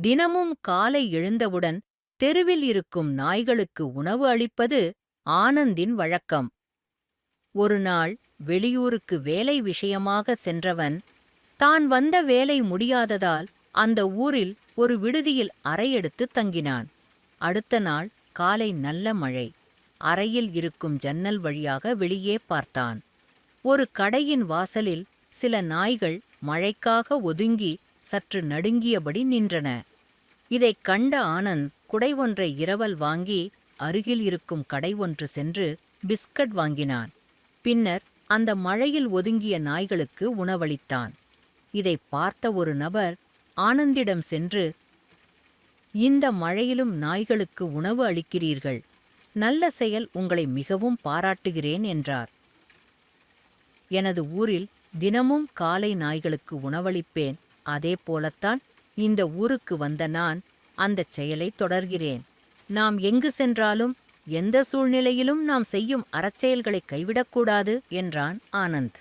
தினமும் காலை எழுந்தவுடன் தெருவில் இருக்கும் நாய்களுக்கு உணவு அளிப்பது ஆனந்தின் வழக்கம். ஒரு நாள் வெளியூருக்கு வேலை விஷயமாக சென்றவன் தான் வந்த வேலை முடியாததால் அந்த ஊரில் ஒரு விடுதியில் அறையெடுத்து தங்கினான். அடுத்த நாள் காலை நல்ல மழை. அறையில் இருக்கும் ஜன்னல் வழியாக வெளியே பார்த்தான். ஒரு கடையின் வாசலில் சில நாய்கள் மழைக்காக ஒதுங்கி சற்று நடுங்கியபடி நின்றன. இதைக் கண்ட ஆனந்த் குடை ஒன்றை இரவல் வாங்கி அருகில் இருக்கும் கடை ஒன்று சென்று பிஸ்கட் வாங்கினான். பின்னர் அந்த மழையில் ஒதுங்கிய நாய்களுக்கு உணவளித்தான். இதை பார்த்த ஒரு நபர் ஆனந்திடம் சென்று இந்த மழையிலும் நாய்களுக்கு உணவு அளிக்கிறீர்கள். நல்ல செயல் உங்களை மிகவும் பாராட்டுகிறேன் என்றார். எனது ஊரில் தினமும் காலை நாய்களுக்கு உணவளிப்பேன். அதே போலத்தான் இந்த ஊருக்கு வந்த நான் அந்தச் செயலை தொடர்கிறேன். நாம் எங்கு சென்றாலும் எந்த சூழ்நிலையிலும் நாம் செய்யும் அறச்செயல்களை கைவிடக்கூடாது என்றான் ஆனந்த்.